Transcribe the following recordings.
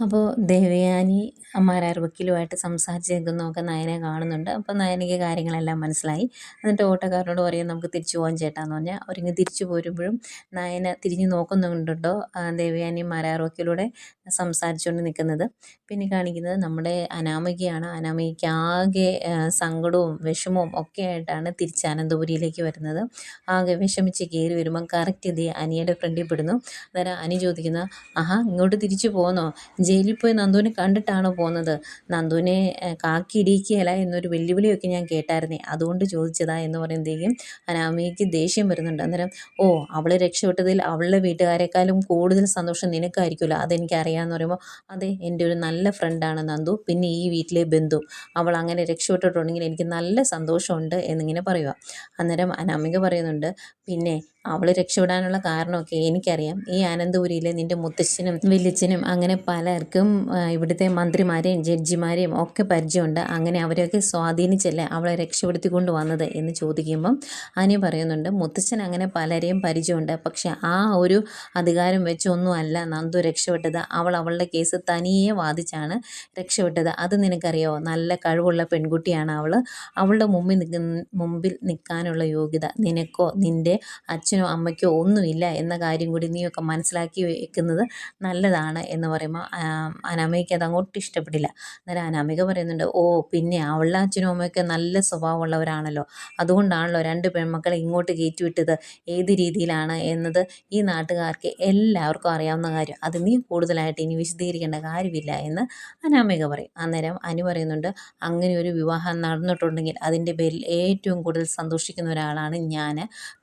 അപ്പോൾ ദേവയാനി അമ്മാരാർ വക്കീലുമായിട്ട് സംസാരിച്ച് നിൽക്കുന്നതൊക്കെ നയനെ കാണുന്നുണ്ട്. അപ്പോൾ നയനയ്ക്ക് കാര്യങ്ങളെല്ലാം മനസ്സിലായി. എന്നിട്ട് ഓട്ടോക്കാരനോട് പറയും നമുക്ക് തിരിച്ചു പോകാൻ ചേട്ടാന്ന് പറഞ്ഞാൽ അവരിങ്ങ് തിരിച്ചു പോരുമ്പോഴും നയന തിരിഞ്ഞ് നോക്കുന്നുണ്ടോ ദേവയാനി മാരാർ വക്കീലൂടെ സംസാരിച്ചുകൊണ്ട് നിൽക്കുന്നത് പിന്നെ കാണിക്കുന്നത് നമ്മുടെ അനാമികയാണ്. അനാമികയ്ക്ക് ആകെ സങ്കടവും വിഷമവും ഒക്കെ ആയിട്ടാണ് തിരിച്ച് അനന്തപുരിയിലേക്ക് വരുന്നത്. ആകെ വിഷമിച്ച് കയറി വരുമ്പം കറക്റ്റ് ഇത് അനിയുടെ ഫ്രണ്ടിൽ പെടുന്നു. അന്നേരം അനി ചോദിക്കുന്ന ആഹാ ഇങ്ങോട്ട് തിരിച്ചു പോന്നോ? ജയിലിൽ പോയി നന്ദുവിനെ കണ്ടിട്ടാണ് പോകുന്നത്? നന്ദുവിനെ കാക്കി ഇടിക്കുകയല്ല എന്നൊരു വെല്ലുവിളിയൊക്കെ ഞാൻ കേട്ടായിരുന്നേ. അതുകൊണ്ട് ചോദിച്ചതാ എന്ന് പറയുമ്പോഴത്തേക്കും അനാമികയ്ക്ക് ദേഷ്യം വരുന്നുണ്ട്. അന്നേരം ഓ അവളെ രക്ഷപ്പെട്ടതിൽ അവളുടെ വീട്ടുകാരെക്കാളും കൂടുതൽ സന്തോഷം നിനക്കായിരിക്കുമല്ലോ. അതെനിക്കറിയാമെന്ന് പറയുമ്പോൾ അതെ എന്റെ ഒരു നല്ല ഫ്രണ്ടാണ് നന്ദു. പിന്നെ ഈ വീട്ടിലെ ബന്ധു. അവൾ അങ്ങനെ രക്ഷപ്പെട്ടിട്ടുണ്ടെങ്കിൽ എനിക്ക് നല്ല സന്തോഷമുണ്ട് എന്നിങ്ങനെ പറയുക അന്നേരം അനാമിക പറയുന്നുണ്ട് പിന്നെ അവൾ രക്ഷപ്പെടാനുള്ള കാരണമൊക്കെ എനിക്കറിയാം. ഈ അനന്തപുരിയിലെ നിന്റെ മുത്തശ്ശനും വലിയച്ഛനും അങ്ങനെ പലർക്കും ഇവിടുത്തെ മന്ത്രിമാരെയും ജഡ്ജിമാരെയും ഒക്കെ പരിചയമുണ്ട്. അങ്ങനെ അവരെയൊക്കെ സ്വാധീനിച്ചല്ലേ അവളെ രക്ഷപ്പെടുത്തിക്കൊണ്ട് വന്നത് എന്ന് ചോദിക്കുമ്പം അനി പറയുന്നുണ്ട് മുത്തച്ഛൻ അങ്ങനെ പലരെയും പരിചയമുണ്ട്. പക്ഷെ ആ ഒരു അധികാരം വെച്ചൊന്നുമല്ല നന്ദു രക്ഷപ്പെട്ടത്. അവൾ അവളുടെ കേസ് തനിയെ വാദിച്ചാണ് രക്ഷപ്പെട്ടത്. അത് നിനക്കറിയോ? നല്ല കഴിവുള്ള പെൺകുട്ടിയാണ് അവൾ അവളുടെ മുമ്പിൽ മുമ്പിൽ നിൽക്കാനുള്ള യോഗ്യത നിനക്കോ? നിന്റെ അച്ഛൻ അച്ഛനോ അമ്മയ്ക്കോ ഒന്നുമില്ല എന്ന കാര്യം കൂടി നീയൊക്കെ മനസ്സിലാക്കി വെക്കുന്നത് നല്ലതാണ് എന്ന് പറയുമ്പോൾ അനാമയ്ക്ക് അത് അങ്ങോട്ട് ഇഷ്ടപ്പെട്ടില്ല. അന്നേരം അനാമിക പറയുന്നുണ്ട് ഓ പിന്നെ അവളുടെ അച്ഛനും അമ്മയൊക്കെ നല്ല സ്വഭാവമുള്ളവരാണല്ലോ. അതുകൊണ്ടാണല്ലോ രണ്ട് പെൺമക്കളെ ഇങ്ങോട്ട് കയറ്റിവിട്ടത്. ഏത് രീതിയിലാണ് എന്നത് ഈ നാട്ടുകാർക്ക് എല്ലാവർക്കും അറിയാവുന്ന കാര്യം. അത് നീ കൂടുതലായിട്ട് ഇനി വിശദീകരിക്കേണ്ട കാര്യമില്ല എന്ന് അനാമിക പറയും. അന്നേരം അനു പറയുന്നുണ്ട് അങ്ങനെ ഒരു വിവാഹം നടന്നിട്ടുണ്ടെങ്കിൽ അതിന്റെ പേരിൽ ഏറ്റവും കൂടുതൽ സന്തോഷിക്കുന്ന ഒരാളാണ് ഞാൻ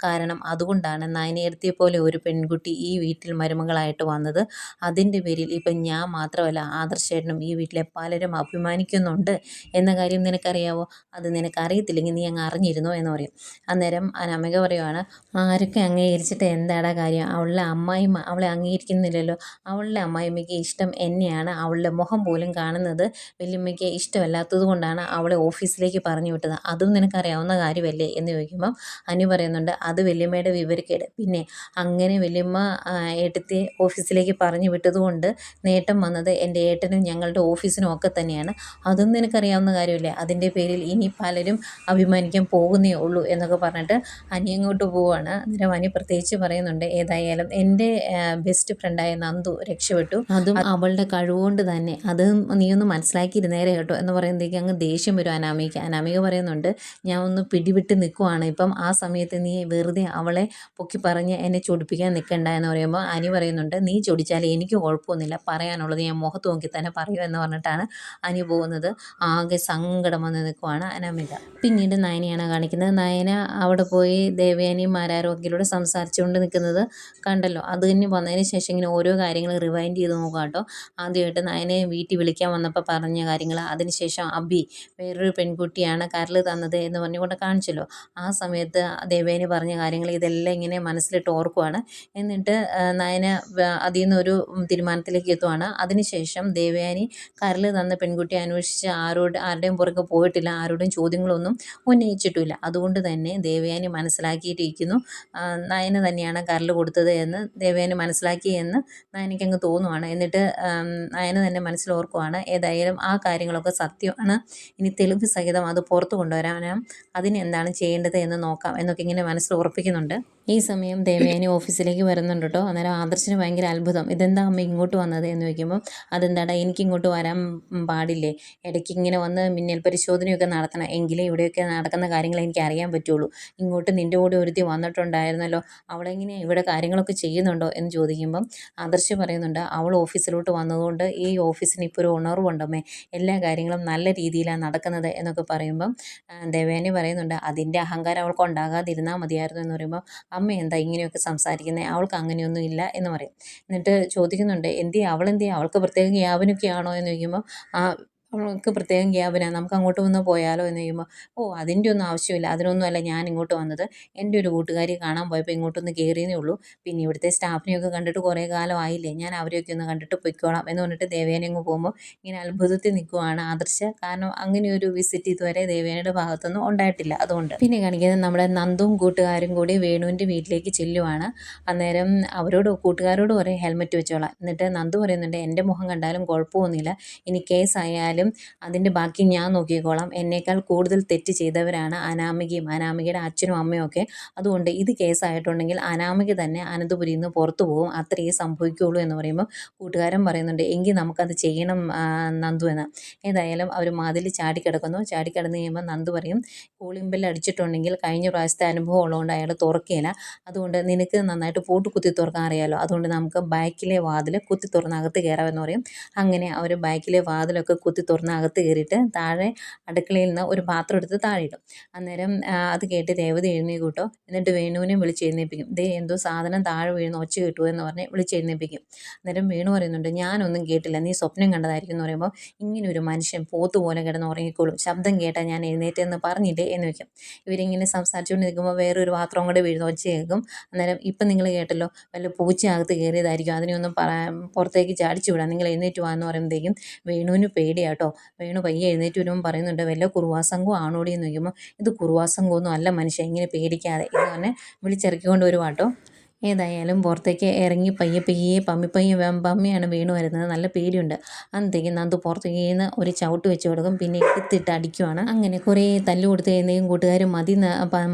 കാരണം അതുകൊണ്ട് അതുകൊണ്ടാണ് നയനേടത്തിയെ പോലെ ഒരു പെൺകുട്ടി ഈ വീട്ടിൽ മരുമകളായിട്ട് വന്നത്. അതിന്റെ പേരിൽ ഇപ്പം ഞാൻ മാത്രമല്ല ആദർശേട്ടനും ഈ വീട്ടിലെ പലരും അഭിമാനിക്കുന്നുണ്ട് എന്ന കാര്യം നിനക്കറിയാവോ? അത് നിനക്കറിയത്തില്ലെങ്കിൽ നീ അങ്ങ് അറിഞ്ഞിരുന്നോ എന്ന് പറയും. അന്നേരം അനാമിക പറയുവാണ് ആരൊക്കെ അംഗീകരിച്ചിട്ട് എന്താടാ കാര്യം? അവളുടെ അമ്മായിമ്മ അവളെ അംഗീകരിക്കുന്നില്ലല്ലോ. അവളുടെ അമ്മായിമ്മയ്ക്ക് ഇഷ്ടം എന്നെയാണ് അവളുടെ മുഖം പോലും കാണുന്നത്. വല്യമ്മയ്ക്ക് ഇഷ്ടമല്ലാത്തത് കൊണ്ടാണ് അവളെ ഓഫീസിലേക്ക് പറഞ്ഞു വിട്ടത്. അതും നിനക്കറിയാവുന്ന കാര്യമല്ലേ? എന്ന് ചോദിക്കുമ്പം അനു പറയുന്നുണ്ട് അത് വല്യമ്മയുടെ വിവരക്കേട് പിന്നെ അങ്ങനെ വലിയമ്മ ഏട്ടത്തെ ഓഫീസിലേക്ക് പറഞ്ഞു വിട്ടതുകൊണ്ട് നേട്ടം വന്നത് എന്റെ ഏട്ടനും ഞങ്ങളുടെ ഓഫീസിനും ഒക്കെ തന്നെയാണ്. അതൊന്നും എനിക്കറിയാവുന്ന കാര്യമില്ല. അതിന്റെ പേരിൽ ഇനി പലരും അഭിമാനിക്കാൻ പോകുന്നേ ഉള്ളൂ എന്നൊക്കെ പറഞ്ഞിട്ട് അനി അങ്ങോട്ട് പോവുകയാണ് അന്നേരം അനി പ്രത്യേകിച്ച് പറയുന്നുണ്ട് ഏതായാലും എന്റെ ബെസ്റ്റ് ഫ്രണ്ടായ നന്ദു രക്ഷപ്പെട്ടു. അതും അവളുടെ കഴിവുകൊണ്ട് തന്നെ. അത് നീ ഒന്ന് മനസ്സിലാക്കിയിരുന്നേരെ കേട്ടോ. എന്ന് പറയുമ്പോഴത്തേക്ക് അങ്ങ് ദേഷ്യം വരും അനാമിക. അനാമിക പറയുന്നുണ്ട് ഞാൻ ഒന്ന് പിടിവിട്ട് നിൽക്കുവാണ്. ഇപ്പം ആ സമയത്ത് നീ വെറുതെ അവളെ പൊക്കി പറഞ്ഞ് എന്നെ ചൊടിപ്പിക്കാൻ നിൽക്കണ്ട എന്ന് പറയുമ്പോൾ അനി പറയുന്നുണ്ട് നീ ചൊടിച്ചാൽ എനിക്ക് കുഴപ്പമൊന്നുമില്ല. പറയാനുള്ളത് ഞാൻ മുഖത്ത് നോക്കി തന്നെ പറയൂ എന്ന് പറഞ്ഞിട്ടാണ് അനി പോകുന്നത്. ആകെ സങ്കടം വന്ന് നിൽക്കുവാണ് അനാമിക. പിന്നീട് നയനയാണ് കാണിക്കുന്നത്. നയന അവിടെ പോയി ദേവയാനിയും മാരാരോഗ്യയിലൂടെ സംസാരിച്ചുകൊണ്ട് നിൽക്കുന്നത് കണ്ടല്ലോ. അത് തന്നെ വന്നതിന് ശേഷം ഇങ്ങനെ ഓരോ കാര്യങ്ങൾ റിവൈൻഡ് ചെയ്ത് നോക്കാം കേട്ടോ. ആദ്യമായിട്ട് നയനെ വീട്ടിൽ വിളിക്കാൻ വന്നപ്പോൾ പറഞ്ഞ കാര്യങ്ങൾ. അതിനുശേഷം അബി വേറൊരു പെൺകുട്ടിയാണ് കരൽ തന്നത് എന്ന് പറഞ്ഞുകൊണ്ട് കാണിച്ചല്ലോ. ആ സമയത്ത് ദേവേനി പറഞ്ഞ കാര്യങ്ങൾ ഇതെല്ലാം എല്ലാം ഇങ്ങനെ മനസ്സിലിട്ട് ഓർക്കുവാണ്. എന്നിട്ട് നയന അതിൽ നിന്നൊരു തീരുമാനത്തിലേക്ക് എത്തുവാണ്. അതിനുശേഷം ദേവയാനി കരൽ തന്ന പെൺകുട്ടി അന്വേഷിച്ച് ആരോട് ആരുടെയും പുറകെ പോയിട്ടില്ല ആരോടും ചോദ്യങ്ങളൊന്നും ഉന്നയിച്ചിട്ടില്ല. അതുകൊണ്ട് തന്നെ ദേവയാനി മനസ്സിലാക്കിയിട്ടിരിക്കുന്നു. നയന തന്നെയാണ് കരൽ കൊടുത്തത് എന്ന് ദേവയാനി മനസ്സിലാക്കി എന്ന് നയനയ്ക്കങ്ങ് തോന്നുവാണ്. എന്നിട്ട് നയന തന്നെ മനസ്സിലോർക്കുവാണ് ഏതായാലും ആ കാര്യങ്ങളൊക്കെ സത്യമാണ്. ഇനി തെളിവ് സഹിതം അത് പുറത്ത് കൊണ്ടുവരാനും അതിനെന്താണ് ചെയ്യേണ്ടത് എന്ന് നോക്കാം എന്നൊക്കെ ഇങ്ങനെ മനസ്സിൽ ഉറപ്പിക്കുന്നുണ്ട്. ഈ സമയം ദേവയാനി ഓഫീസിലേക്ക് വരുന്നുണ്ട് കേട്ടോ. അന്നേരം ആദർശിന് ഭയങ്കര അത്ഭുതം. ഇതെന്താ അമ്മ ഇങ്ങോട്ട് വന്നത് എന്ന് ചോദിക്കുമ്പോൾ അതെന്താടാ എനിക്ക് ഇങ്ങോട്ട് വരാൻ പാടില്ലേ? ഇടയ്ക്ക് ഇങ്ങനെ വന്ന് മിന്നൽ പരിശോധനയൊക്കെ നടത്തണം. എങ്കിലേ ഇവിടെയൊക്കെ നടക്കുന്ന കാര്യങ്ങൾ എനിക്ക് അറിയാൻ പറ്റുള്ളൂ. ഇങ്ങോട്ട് നിന്റെ കൂടെ ഒരുത്തി വന്നിട്ടുണ്ടായിരുന്നല്ലോ. അവളെങ്ങനെ ഇവിടെ കാര്യങ്ങളൊക്കെ ചെയ്യുന്നുണ്ടോ? എന്ന് ചോദിക്കുമ്പം ആദർശ് പറയുന്നുണ്ട് അവൾ ഓഫീസിലോട്ട് വന്നതുകൊണ്ട് ഈ ഓഫീസിന് ഇപ്പോൾ ഒരു ഉണർവുണ്ടമ്മേ. എല്ലാ കാര്യങ്ങളും നല്ല രീതിയിലാണ് നടക്കുന്നത് എന്നൊക്കെ പറയുമ്പം ദേവയാനി പറയുന്നുണ്ട് അതിന്റെ അഹങ്കാരം അവൾക്ക് ഉണ്ടാകാതിരുന്നാൽ മതിയായിരുന്നു എന്ന് പറയുമ്പോൾ അമ്മ എന്താ ഇങ്ങനെയൊക്കെ സംസാരിക്കുന്നത് അവൾക്ക് അങ്ങനെയൊന്നും ഇല്ല എന്ന് പറയും. എന്നിട്ട് ചോദിക്കുന്നുണ്ട് എന്തിയെ? അവളെന്തിയെ അവൾക്ക് പ്രത്യേകം യാവനൊക്കെയാണോ എന്ന് ചോദിക്കുമ്പോൾ ആ അവൾക്ക് പ്രത്യേകം ക്യാബിനാണ് നമുക്ക് അങ്ങോട്ട് വന്ന് പോയാലോ എന്ന് ചോദിക്കുമ്പോൾ ഓ അതിന്റെ ഒന്നും ആവശ്യമില്ല. അതിനൊന്നുമല്ല ഞാൻ ഇങ്ങോട്ട് വന്നത്. എന്റെ ഒരു കൂട്ടുകാരി കാണാൻ പോയപ്പോൾ ഇങ്ങോട്ടൊന്ന് കയറിയെന്നേ ഉള്ളൂ. പിന്നെ ഇവിടുത്തെ സ്റ്റാഫിനെയൊക്കെ കണ്ടിട്ട് കുറേ കാലം ആയില്ലേ. ഞാൻ അവരെയൊക്കെ ഒന്ന് കണ്ടിട്ട് പൊയ്ക്കോളാം. എന്ന് പറഞ്ഞിട്ട് ദേവേനെ അങ്ങ് പോകുമ്പോൾ ഇങ്ങനെ അത്ഭുതത്തിൽ നിൽക്കുവാണ് ആദർശ. കാരണം അങ്ങനെ ഒരു വിസിറ്റ് ഇതുവരെ ദേവേനയുടെ ഭാഗത്തൊന്നും ഉണ്ടായിട്ടില്ല അതുകൊണ്ട്. പിന്നെ കാണിക്കുന്നത് നമ്മുടെ നന്ദും കൂട്ടുകാരും കൂടി വേണുവിന്റെ വീട്ടിലേക്ക് ചെല്ലുവാണ്. അന്നേരം അവരോട് കൂട്ടുകാരോട് പറയും ഹെൽമെറ്റ് വെച്ചോളാം. എന്നിട്ട് നന്ദു പറയുന്നുണ്ട് എന്റെ മുഖം കണ്ടാലും കുഴപ്പമൊന്നുമില്ല. ഇനി കേസായാലും അതിന്റെ ബാക്കി ഞാൻ നോക്കിക്കോളാം. എന്നേക്കാൾ കൂടുതൽ തെറ്റ് ചെയ്തവരാണ് അനാമികയും അനാമികയുടെ അച്ഛനും അമ്മയും ഒക്കെ. അതുകൊണ്ട് ഇത് കേസായിട്ടുണ്ടെങ്കിൽ അനാമിക തന്നെ അനന്തപുരിയിൽ നിന്ന് പുറത്തു പോകും. അത്രയേ സംഭവിക്കുകയുള്ളൂ എന്ന് പറയുമ്പോൾ കൂട്ടുകാരൻ പറയുന്നുണ്ട് എങ്കിൽ നമുക്കത് ചെയ്യണം നന്ദു എന്ന്. ഏതായാലും അവർ മതിൽ ചാടിക്കിടക്കുന്നു. ചാടിക്കിടന്ന് കഴിയുമ്പോൾ നന്ദു പറയും ബെല്ല് അടിച്ചിട്ടുണ്ടെങ്കിൽ കഴിഞ്ഞ പ്രാവശ്യത്തെ അനുഭവം ഉള്ളതുകൊണ്ട് അയാൾ തുറക്കുകയില്ല അതുകൊണ്ട് നിനക്ക് നന്നായിട്ട് പൂട്ട് കുത്തി തുറക്കാൻ അറിയാമല്ലോ അതുകൊണ്ട് നമുക്ക് ബാക്കിലെ വാതിൽ കുത്തി തുറന്ന് അകത്ത് കയറാമെന്ന് പറയും. അങ്ങനെ അവർ ബാക്കിലെ വാതിലൊക്കെ കുത്തി തുറന്ന് അകത്ത് കയറിയിട്ട് താഴെ അടുക്കളയിൽ നിന്ന് ഒരു പാത്രം എടുത്ത് താഴെ ഇടും. അന്നേരം അത് കേട്ട് രേവതി എഴുന്നേക്കൂട്ടോ എന്നിട്ട് വേണുവിനെ വിളിച്ച് എഴുന്നേൽപ്പിക്കും. ദേ എന്തോ സാധനം താഴെ വീഴുന്ന ഒച്ച കിട്ടുമോ എന്ന് പറഞ്ഞ് വിളിച്ച് എഴുന്നേൽപ്പിക്കും. അന്നേരം വേണു പറയുന്നുണ്ട് ഞാനൊന്നും കേട്ടില്ല. നീ സ്വപ്നം കണ്ടതായിരിക്കും എന്ന് പറയുമ്പോൾ ഇങ്ങനെ ഒരു മനുഷ്യൻ പോത്ത് പോലെ കിടന്ന് ഉറങ്ങിക്കോളും. ശബ്ദം കേട്ടാൽ ഞാൻ എഴുന്നേറ്റെന്ന് പറഞ്ഞില്ലേ? എന്ന് വെക്കും ഇവരിങ്ങനെ സംസാരിച്ചുകൊണ്ട് നിൽക്കുമ്പോൾ വേറൊരു പാത്രം കൂടെ വീഴുന്ന ഒച്ച കേൾക്കും. അന്നേരം ഇപ്പം നിങ്ങൾ കേട്ടല്ലോ. വല്ല പൂച്ച അകത്ത് കയറിയതായിരിക്കും. അതിനെ ഒന്നും പുറത്തേക്ക് ചാടിച്ചു വിടാം. നിങ്ങൾ എഴുന്നേറ്റ് വാന്ന് പറയുമ്പോഴത്തേക്കും വേണുവിന് പേടിയാട്ടോ വേണു പയ്യെ എഴുന്നേറ്റ് വരുമ്പോൾ പറയുന്നുണ്ട് വല്ല കുറുവാസംഘവും ആണോടി? എന്ന് ചോദിക്കുമ്പോൾ ഇത് കുറുവാസംഘമൊന്നും അല്ല മനുഷ്യ ഇങ്ങനെ പേടിക്കാതെ എന്ന് പറഞ്ഞ് വിളിച്ചിറക്കിക്കൊണ്ട് വരുവാട്ടോ. ഏതായാലും പുറത്തേക്ക് ഇറങ്ങി പയ്യെ പയ്യെ പമ്മി പയ്യെ പമ്മിയാണ് വീണ് വരുന്നത്. നല്ല പേടിയുണ്ട്. അന്നത്തേക്ക് നന്ദു പുറത്തേക്ക് നിന്ന് ഒരു ചവിട്ട് വെച്ച് കൊടുക്കും. പിന്നെ എടുത്തിട്ട് അടിക്കുവാണ്. അങ്ങനെ കുറേ തല്ലു കൊടുത്ത് കഴിയുന്നതും കൂട്ടുകാർ മതി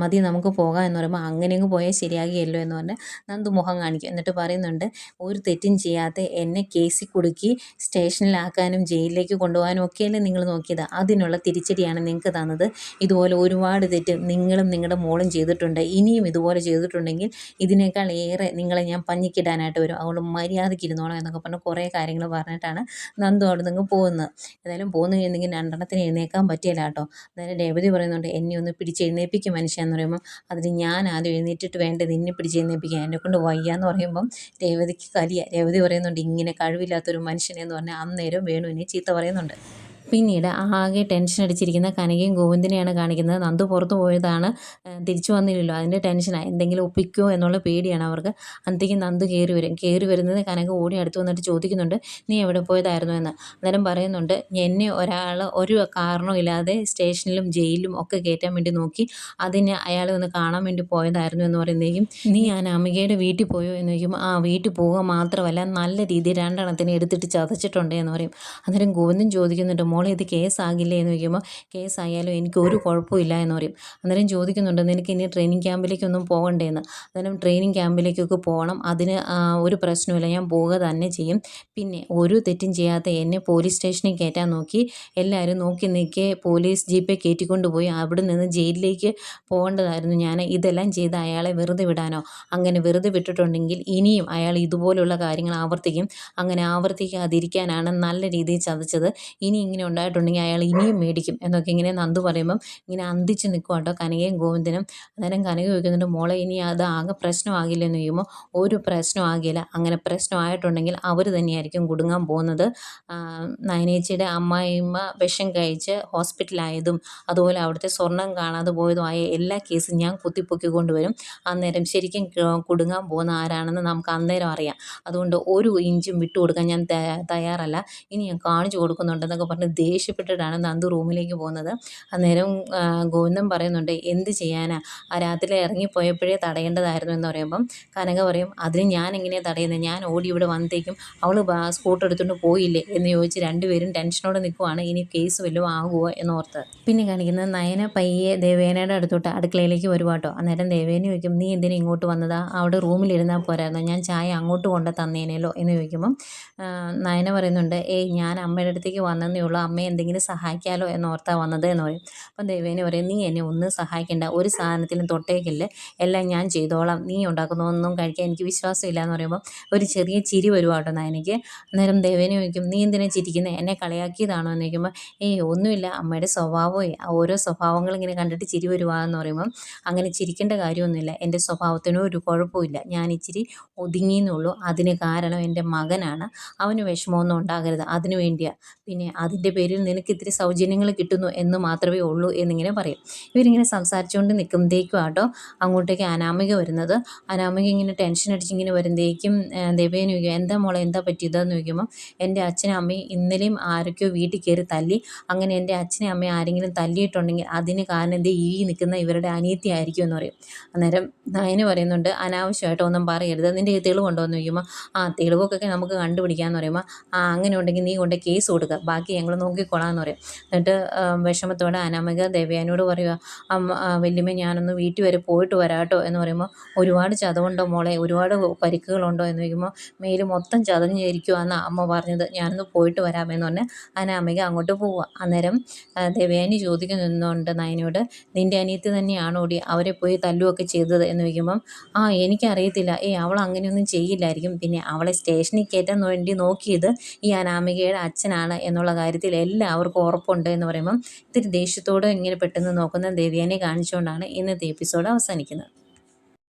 മതി നമുക്ക് പോകാം എന്ന് പറയുമ്പോൾ അങ്ങനെ അങ്ങ് പോയാൽ ശരിയാകിയല്ലോ എന്ന് പറഞ്ഞ് നന്ദു മുഖം കാണിക്കും. എന്നിട്ട് പറയുന്നുണ്ട് ഒരു തെറ്റും ചെയ്യാതെ എന്നെ കേസിൽ കുടുക്കി സ്റ്റേഷനിലാക്കാനും ജയിലിലേക്ക് കൊണ്ടുപോകാനും ഒക്കെയല്ലേ നിങ്ങൾ നോക്കിയത്? അതിനുള്ള തിരിച്ചടിയാണ് നിങ്ങൾക്ക് തന്നത്. ഇതുപോലെ ഒരുപാട് തെറ്റ് നിങ്ങളും നിങ്ങളുടെ മോളും ചെയ്തിട്ടുണ്ട്. ഇനിയും ഇതുപോലെ ചെയ്തിട്ടുണ്ടെങ്കിൽ ഇതിനേക്കാൾ ഏറെ നിങ്ങളെ ഞാൻ പഞ്ഞിക്കിടാനായിട്ട് വരും. അതുകൊണ്ട് മര്യാദയ്ക്ക് ഇരുന്നോണം എന്നൊക്കെ പറഞ്ഞ് കുറേ കാര്യങ്ങൾ പറഞ്ഞിട്ടാണ് നന്ദു അവിടെ നിന്ന് പോകുന്നത്. ഏതായാലും പോന്നു കഴിഞ്ഞെങ്കിൽ രണ്ടെണ്ണത്തിന് എഴുന്നേക്കാൻ പറ്റിയില്ല കേട്ടോ. അന്നേരം രേവതി പറയുന്നുണ്ട് എന്നെ ഒന്ന് പിടിച്ച് എഴുന്നേൽപ്പിക്കും മനുഷ്യ എന്ന് പറയുമ്പോൾ അതിന് ഞാൻ ആദ്യം എഴുന്നേറ്റിട്ട് വേണ്ടത് നിന്നെ പിടിച്ച് എഴുന്നേൽപ്പിക്കുക എന്നെ കൊണ്ട് വയ്യ എന്ന് പറയുമ്പം രേവതിക്ക് കലിയ. രേവതി പറയുന്നുണ്ട് ഇങ്ങനെ കഴിവില്ലാത്തൊരു മനുഷ്യനെന്ന് പറഞ്ഞാൽ അന്നേരം എന്നെ ചീത്ത പറയുന്നുണ്ട്. പിന്നീട് ആകെ ടെൻഷൻ അടിച്ചിരിക്കുന്ന കനകയും ഗോവിന്ദനെയാണ് കാണിക്കുന്നത്. നന്ദു പുറത്തു പോയതാണ് തിരിച്ചു വന്നില്ലല്ലോ. അതിന്റെ ടെൻഷനാണ് എന്തെങ്കിലും ഒപ്പിക്കോ എന്നുള്ള പേടിയാണ് അവർക്ക്. അന്നത്തേക്ക് നന്ദു കയറി വരും. കയറി വരുന്നത് കനക ഓടി അടുത്ത് വന്നിട്ട് ചോദിക്കുന്നുണ്ട് നീ എവിടെ പോയതായിരുന്നു എന്ന്? അന്നേരം പറയുന്നുണ്ട് എന്നെ ഒരാൾ ഒരു കാരണവും ഇല്ലാതെ സ്റ്റേഷനിലും ജയിലിലും ഒക്കെ കയറ്റാൻ വേണ്ടി നോക്കി അതിനെ അയാൾ ഒന്ന് കാണാൻ വേണ്ടി പോയതായിരുന്നു എന്ന് പറയുന്നേക്കും നീ ഞാൻ അമികയുടെ വീട്ടിൽ പോയോ? എന്ന് ചോദിക്കുമ്പോൾ ആ വീട്ടിൽ പോവുക മാത്രമല്ല നല്ല രീതിയിൽ രണ്ടെണ്ണത്തിനെ എടുത്തിട്ട് ചതച്ചിട്ടുണ്ട് എന്ന് പറയും. അന്നേരം ഗോവിന്ദൻ ചോദിക്കുന്നുണ്ട് മോളെ ഇത് കേസാകില്ലേ എന്ന് ചോദിക്കുമ്പോൾ കേസായാലും എനിക്ക് ഒരു കുഴപ്പമില്ല എന്ന് പറയും. അന്നേരം ചോദിക്കുന്നുണ്ട് നിനക്ക് ഇനി ട്രെയിനിങ് ക്യാമ്പിലേക്കൊന്നും പോകണ്ടേന്ന്? അന്നേരം ട്രെയിനിങ് ക്യാമ്പിലേക്കൊക്കെ പോകണം. അതിന് ഒരു പ്രശ്നമില്ല ഞാൻ പോവുക തന്നെ ചെയ്യും. പിന്നെ ഒരു തെറ്റും ചെയ്യാത്ത എന്നെ പോലീസ് സ്റ്റേഷനിൽ കയറ്റാൻ നോക്കി. എല്ലാവരും നോക്കി നിൽക്കെ പോലീസ് ജീപ്പെ കയറ്റിക്കൊണ്ടുപോയി. അവിടെ നിന്ന് ജയിലിലേക്ക് പോകേണ്ടതായിരുന്നു. ഞാൻ ഇതെല്ലാം ചെയ്ത് അയാളെ വെറുതെ വിടാനോ? അങ്ങനെ വെറുതെ വിട്ടിട്ടുണ്ടെങ്കിൽ ഇനിയും അയാൾ ഇതുപോലുള്ള കാര്യങ്ങൾ ആവർത്തിക്കും. അങ്ങനെ ആവർത്തിക്കാതിരിക്കാനാണ് നല്ല രീതിയിൽ ചതച്ചത്. ഇനി ഇങ്ങനെ ഉണ്ടായിട്ടുണ്ടെങ്കിൽ അയാൾ ഇനിയും മേടിക്കും എന്നൊക്കെ ഇങ്ങനെ നന്ദു പറയുമ്പം ഇങ്ങനെ അന്തിച്ച് നിൽക്കും കേട്ടോ കനകയും ഗോവിന്ദനും. അന്നേരം കനക ചോദിക്കുന്നുണ്ട് മോളെ ഇനി അത് ആകെ പ്രശ്നമാകില്ലെന്ന് ചോദിക്കുമ്പോൾ ഒരു പ്രശ്നമാകില്ല. അങ്ങനെ പ്രശ്നമായിട്ടുണ്ടെങ്കിൽ അവർ തന്നെയായിരിക്കും കുടുങ്ങാൻ പോകുന്നത്. നയനേച്ചിയുടെ അമ്മായിമ്മ വിഷം കഴിച്ച് ഹോസ്പിറ്റലായതും അതുപോലെ അവിടുത്തെ സ്വർണം കാണാതെ പോയതുമായ എല്ലാ കേസും ഞാൻ കുത്തിപ്പൊക്കി കൊണ്ടുവരും അന്നേരം ശരിക്കും കുടുങ്ങാൻ പോകുന്ന ആരാണെന്ന് നമുക്ക് അന്നേരം അറിയാം. അതുകൊണ്ട് ഒരു ഇഞ്ചും വിട്ടുകൊടുക്കാൻ ഞാൻ തയ്യാറല്ല. ഇനി ഞാൻ കാണിച്ചു കൊടുക്കുന്നുണ്ടെന്നൊക്കെ പറഞ്ഞ് ദേഷ്യപ്പെട്ടിട്ടാണ് നന്ദു റൂമിലേക്ക് പോകുന്നത്. അന്നേരം ഗോവിന്ദൻ പറയുന്നുണ്ട് എന്ത് ചെയ്യാനാ? ആ രാത്രി ഇറങ്ങിപ്പോയപ്പോഴേ തടയേണ്ടതായിരുന്നു എന്ന് പറയുമ്പം കനക പറയും അതിന് ഞാൻ എങ്ങനെയാണ് തടയുന്നത് ഞാൻ ഓടി ഇവിടെ വന്നത്തേക്കും അവൾ സ്കൂട്ടർ എടുത്തുകൊണ്ട് പോയില്ലേ? എന്ന് ചോദിച്ച് രണ്ടുപേരും ടെൻഷനോടെ നിൽക്കുവാണ് ഇനി കേസ് വല്ലതും ആകുമോ എന്നോർത്ത് പിന്നെ കാണിക്കുന്നത് നയന പയ്യെ ദേവേനയുടെ അടുത്തോട്ട് അടുക്കളയിലേക്ക് വരുവാട്ടോ അന്നേരം ദേവേന ചോദിക്കും നീ എന്തിനാ ഇങ്ങോട്ട് വന്നതാ? അവിടെ റൂമിലിരുന്നാൽ പോരായിരുന്നു? ഞാൻ ചായ അങ്ങോട്ട് കൊണ്ട് തന്നേനല്ലോ എന്ന് ചോദിക്കുമ്പം നയന പറയുന്നുണ്ട് ഏയ് ഞാൻ അമ്മയുടെ അടുത്തേക്ക് വന്നതേ ഉള്ളൂ. അമ്മയെ എന്തെങ്കിലും സഹായിക്കാമല്ലോ എന്നോർത്താ വന്നത് എന്ന് പറയും. അപ്പം ദേവേനെ പറയും നീ എന്നെ ഒന്നും സഹായിക്കേണ്ട. ഒരു സാധനത്തിലും തൊട്ടേക്കില്ല. എല്ലാം ഞാൻ ചെയ്തോളാം. നീ ഉണ്ടാക്കുന്നതൊന്നും കഴിക്കാൻ എനിക്ക് വിശ്വാസമില്ല എന്ന് പറയുമ്പോൾ ഒരു ചെറിയ ചിരി വരുവാട്ടോ നയനയ്ക്ക് അന്നേരം ദേവേനെ ചോദിക്കും നീ എന്തിനാ ചിരിക്കുന്നത് എന്നെ കളിയാക്കിയതാണോ? എന്ന് ചോദിക്കുമ്പോൾ ഏയ് ഒന്നുമില്ല. അമ്മയുടെ സ്വഭാവമേ. ഓരോ സ്വഭാവങ്ങൾ ഇങ്ങനെ കണ്ടിട്ട് ചിരി വരുവാന്ന് പറയുമ്പോൾ അങ്ങനെ ചിരിക്കേണ്ട കാര്യമൊന്നുമില്ല. എന്റെ സ്വഭാവത്തിനും ഒരു കുഴപ്പമില്ല ഞാൻ ഇച്ചിരി ഒതുങ്ങിയെന്നുള്ളൂ അതിന് കാരണം എന്റെ മകനാണ്. അവന് വിഷമമൊന്നും ഉണ്ടാകരുത്. അതിനു വേണ്ടിയാണ് പിന്നെ അതിന്റെ പേരിൽ നിനക്ക് ഇത്തിരി സൗജന്യങ്ങൾ കിട്ടുന്നു എന്ന് മാത്രമേ ഉള്ളൂ എന്നിങ്ങനെ പറയും. ഇവരിങ്ങനെ സംസാരിച്ചുകൊണ്ട് നിൽക്കുമ്പോഴത്തേക്കും ആട്ടോ അങ്ങോട്ടേക്ക് അനാമിക വരുന്നത്. അനാമിക ഇങ്ങനെ ടെൻഷൻ അടിച്ചിങ്ങനെ വരുമ്പോഴേക്കും ദേവേനെ ചോദിക്കും എന്താ മോളെ എന്താ പറ്റിയതെന്ന് ചോദിക്കുമ്പോൾ എന്റെ അച്ഛനും അമ്മയും ഇന്നലെയും ആരൊക്കെയോ വീട്ടിൽ കയറി തല്ലി. അങ്ങനെ എന്റെ അച്ഛനും അമ്മയും ആരെങ്കിലും തല്ലിയിട്ടുണ്ടെങ്കിൽ അതിന് കാരണം എന്തേ ഈ നിൽക്കുന്ന ഇവരുടെ അനിയത്തി ആയിരിക്കും എന്ന് പറയും. അന്നേരം നയന് പറയുന്നുണ്ട് അനാവശ്യമായിട്ട് ഒന്നും പറയരുത്. നിന്റെ തെളിവുണ്ടോ എന്ന് ചോദിക്കുമ്പോൾ ആ തെളിവൊക്കെ നമുക്ക് കണ്ടുപിടിക്കാമെന്ന് പറയുമ്പോൾ ആ അങ്ങനെ ഉണ്ടെങ്കിൽ നീ കൊണ്ട് കേസ് കൊടുക്കുക ബാക്കി ഞങ്ങൾ നോക്കിക്കോളാം പറയും. എന്നിട്ട് വിഷമത്തോടെ അനാമിക ദേവയാനോട് പറയുക അമ്മ വല്യമ്മ ഞാനൊന്ന് വീട്ടിൽ വരെ പോയിട്ട് വരാട്ടോ. എന്ന് പറയുമ്പോൾ ഒരുപാട് ചതവുണ്ടോ മോളെ? ഒരുപാട് പരിക്കുകളുണ്ടോ? എന്ന് ചോദിക്കുമ്പോൾ മേൽ മൊത്തം ചതഞ്ഞിരിക്കുവാന്നാണ് അമ്മ പറഞ്ഞത്. ഞാനൊന്ന് പോയിട്ട് വരാമെന്ന് പറഞ്ഞ് അനാമിക അങ്ങോട്ട് പോവുക. അന്നേരം ദേവയാനി ചോദിക്കുന്നുണ്ട് നയനോട് നിന്റെ അനിയത്തി തന്നെയാണോ ഓടി അവരെ പോയി തല്ലുമൊക്കെ ചെയ്തത്? എന്ന് ചോദിക്കുമ്പം ആ എനിക്കറിയത്തില്ല. ഏയ് അവൾ അങ്ങനെയൊന്നും ചെയ്യില്ലായിരിക്കും. പിന്നെ അവളെ സ്റ്റേഷനിൽ കയറ്റാൻ വേണ്ടി നോക്കിയത് ഈ അനാമികയുടെ അച്ഛനാണ് എന്നുള്ള കാര്യത്തിൽ എല്ലാവർക്കും ഉറപ്പുണ്ട് എന്ന് പറയുമ്പം ഇത്തിരി ദേഷ്യത്തോടെ ഇങ്ങനെ പെട്ടെന്ന് നോക്കുന്ന ദേവ്യാനെ കാണിച്ചുകൊണ്ടാണ് ഇന്നത്തെ എപ്പിസോഡ് അവസാനിക്കുന്നത്.